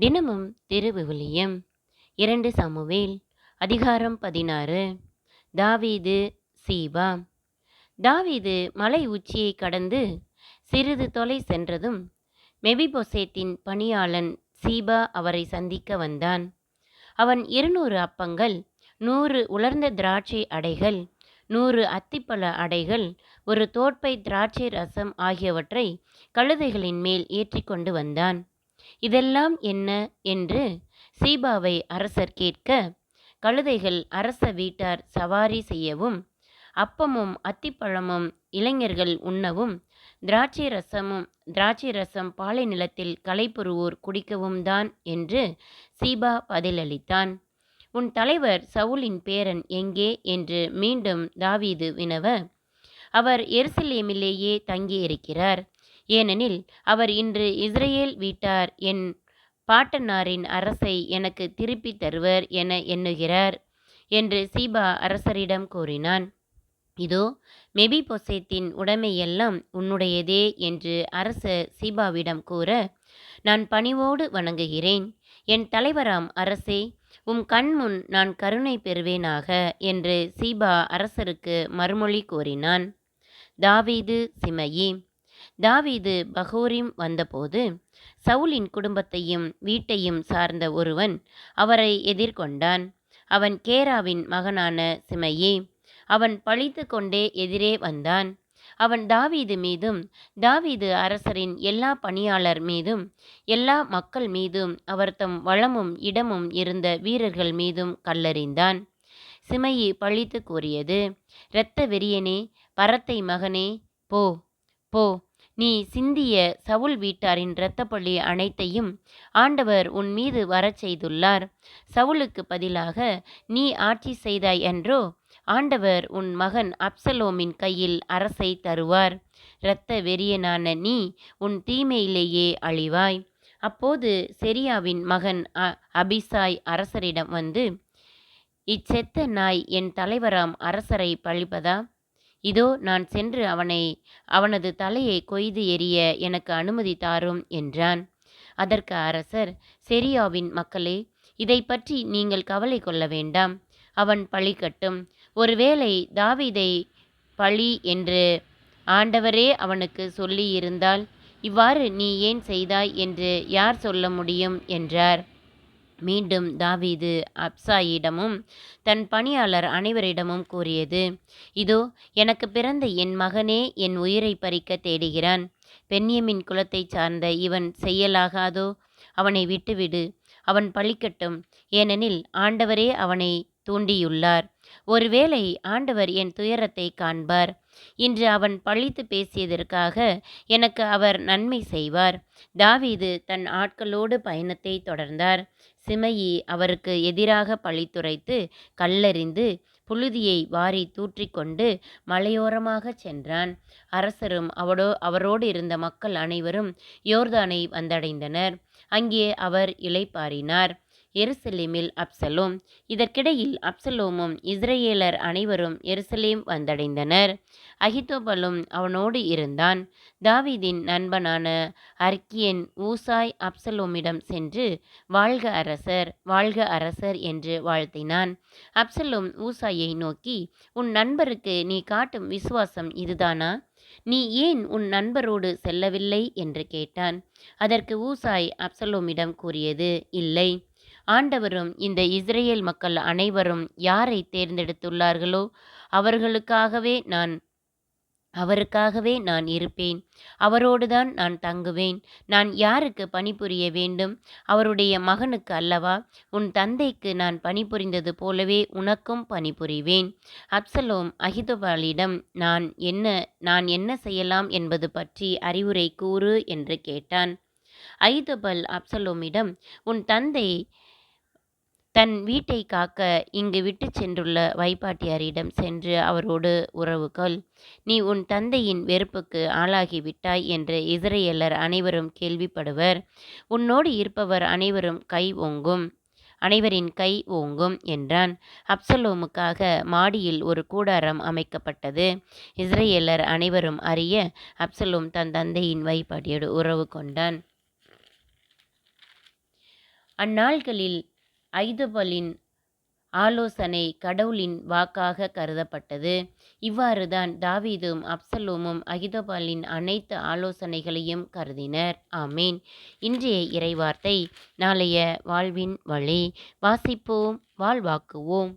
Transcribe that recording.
தினமும் திருவிவிலியம் இரண்டு சமுவேல் அதிகாரம் பதினாறு. தாவீது சீபா. தாவீது மலை உச்சியை கடந்து சிறிது தொலை சென்றதும் மெபிபொசேத்தின் பணியாளன் சீபா அவரை சந்திக்க வந்தான். அவன் இருநூறு அப்பங்கள் நூறு உலர்ந்த திராட்சை அடைகள் நூறு அத்திப்பழ அடைகள் ஒரு தோற்பை திராட்சை ரசம் ஆகியவற்றை கழுதைகளின் மேல் ஏற்றி கொண்டு வந்தான். இதெல்லாம் என்ன? என்று சீபாவை அரசர் கேட்க கழுதைகள் அரச வீட்டார் சவாரி செய்யவும் அப்பமும் அத்திப்பழமும் இளைஞர்கள் உண்ணவும் திராட்சை ரசமும் திராட்சை ரசம் பாலை நிலத்தில் களைப்புருவோர் குடிக்கவும் தான் என்று சீபா பதிலளித்தான். உன் தலைவர் சவுலின் பேரன் எங்கே என்று மீண்டும் தாவீது வினவ அவர் எருசலேமிலேயே தங்கியிருக்கிறார். ஏனெனில் அவர் இன்று இஸ்ரேல் வீட்டார் என் பாட்டனாரின் அரசை எனக்கு திருப்பித் தருவர் என எண்ணுகிறார் என்று சீபா அரசரிடம் கூறினான். இதோ மெபிபொசேத்தின் உடைமையெல்லாம் உன்னுடையதே என்று அரசர் சீபாவிடம் கூற நான் பணிவோடு வணங்குகிறேன். என் தலைவராம் அரசே உம் கண்முன் நான் கருணை பெறுவேனாக என்று சீபா அரசருக்கு மறுமொழி கூறினான். தாவீது சிமையி தாவீது பகோரிம் வந்தபோது சவுலின் குடும்பத்தையும் வீட்டையும் சார்ந்த ஒருவன் அவரை எதிர்கொண்டான். அவன் கேராவின் மகனான சிமையே அவன் பழித்து கொண்டே எதிரே வந்தான். அவன் தாவீது மீதும் தாவீது அரசரின் எல்லா பணியாளர் மீதும் எல்லா மக்கள் மீதும் அவர் தம் வளமும் இடமும் இருந்த வீரர்கள் மீதும் கல்லறிந்தான். சிமையி பழித்து கூறியது இரத்த வெறியனே பரத்தை மகனே போ போ நீ சிந்திய சவுல் வீட்டாரின் இரத்தப்பள்ளி அனைத்தையும் ஆண்டவர் உன் மீது வரச் செய்துள்ளார் சவுலுக்கு பதிலாக நீ ஆட்சி செய்தாய் என்றோ ஆண்டவர் உன் மகன் அப்சலோமின் கையில் அரசை தருவார். இரத்த வெறியனான நீ உன் தீமையிலேயே அழிவாய். அப்போது செரியாவின் மகன் அ அபிசாய் அரசரிடம் வந்து இச்செத்த நாய் என் தலைவராம் அரசரை பழிப்பதா? இதோ நான் சென்று அவனை அவனது தலையை கொய்து எறிய எனக்கு அனுமதி தாரும் என்றான். அதற்கு அரசர் செரியாவின் மக்களே இதை பற்றி நீங்கள் கவலை கொள்ள வேண்டாம். அவன் பழிக்கட்டும் ஒருவேளை தாவிதை பழி என்று ஆண்டவரே அவனுக்கு சொல்லியிருந்தால் இவ்வாறு நீ ஏன் செய்தாய் என்று யார் சொல்ல முடியும்? என்றார். மீண்டும் தாவீது அப்சாயிடமும் தன் பணியாளர் அனைவரிடமும் கூறியது இதோ எனக்கு பிறந்த என் மகனே என் உயிரை பறிக்க தேடுகிறான். பெண்யமின் குலத்தைச் சார்ந்த இவன் செய்யலாகாதோ? அவனை விட்டுவிடு. அவன் பழிக்கட்டும். ஏனெனில் ஆண்டவரே அவனை தூண்டியுள்ளார். ஒருவேளை ஆண்டவர் என் துயரத்தை காண்பார். இன்று அவன் பழித்து பேசியதற்காக எனக்கு அவர் நன்மை செய்வார். தாவீது தன் ஆட்களோடு பயணத்தை தொடர்ந்தார். சிமையி அவருக்கு எதிராக பழித்துரைத்து கல்லறிந்து புழுதியை வாரி தூற்றிக்கொண்டு மலையோரமாகச் சென்றான். அரசரும் அவடோ அவரோடு இருந்த மக்கள் அனைவரும் யோர்தானை வந்தடைந்தனர். அங்கே அவர் இளைப்பாறினார். எருசலேமில் அப்சலோம். இதற்கிடையில் அப்சலோமும் இஸ்ரேலர் அனைவரும் எருசலேம் வந்தடைந்தனர். அகிதோபலும் அவனோடு இருந்தான். தாவீதின் நண்பனான அர்க்கியன் ஊசாய் அப்சலோமிடம் சென்று வாழ்க அரசர் வாழ்க அரசர் என்று வாழ்த்தினான். அப்சலோம் ஊசாயை நோக்கி உன் நண்பருக்கு நீ காட்டும் விசுவாசம் இதுதானா? நீ ஏன் உன் நண்பரோடு செல்லவில்லை? என்று கேட்டான். அதற்கு ஊசாய் அப்சலோமிடம் கூறியது இல்லை. ஆண்டவரும் இந்த இஸ்ரேல் மக்கள் அனைவரும் யாரை தேர்ந்தெடுத்துள்ளார்களோ அவர்களுக்காகவே நான் அவருக்காகவே நான் இருப்பேன். அவரோடுதான் நான் தங்குவேன். நான் யாருக்கு பணிபுரிய வேண்டும்? அவருடைய மகனுக்கு அல்லவா? உன் தந்தைக்கு நான் பணிபுரிந்தது போலவே உனக்கும் பணிபுரிவேன். அப்சலோம் அஹிதபாலிடம் நான் என்ன நான் என்ன செய்யலாம் என்பது பற்றி அறிவுரை கூறு என்று கேட்டான். அகிதோபல் அப்சலோமிடம் உன் தந்தை தன் வீட்டை காக்க இங்கு விட்டு சென்றுள்ள வைப்பாட்டியாரிடம் சென்று அவரோடு உறவு கொள். நீ உன் தந்தையின் வெறுப்புக்கு ஆளாகிவிட்டாய் என்று இஸ்ரேலர் அனைவரும் கேள்விப்படுவர். உன்னோடு இருப்பவர் அனைவரும் கை ஓங்கும். அனைவரின் கை ஓங்கும் என்றான். அப்சலோமுக்காக மாடியில் ஒரு கூடாரம் அமைக்கப்பட்டது. இஸ்ரேலர் அனைவரும் அறிய அப்சலோம் தன் தந்தையின் வைப்பாட்டியோடு உறவு கொண்டான். அந்நாள்களில் ஐதோபலின் ஆலோசனை கடவுளின் வாக்காக கருதப்பட்டது. இவ்வாறுதான் தாவீதும் அப்சலோமும் அகிதபாலின் அனைத்து ஆலோசனைகளையும் கருதினர். ஆமீன். இன்றைய இறைவார்த்தை நாளைய வாழ்வின் வழி. வாசிப்போம் வாழ்வாக்குவோம்.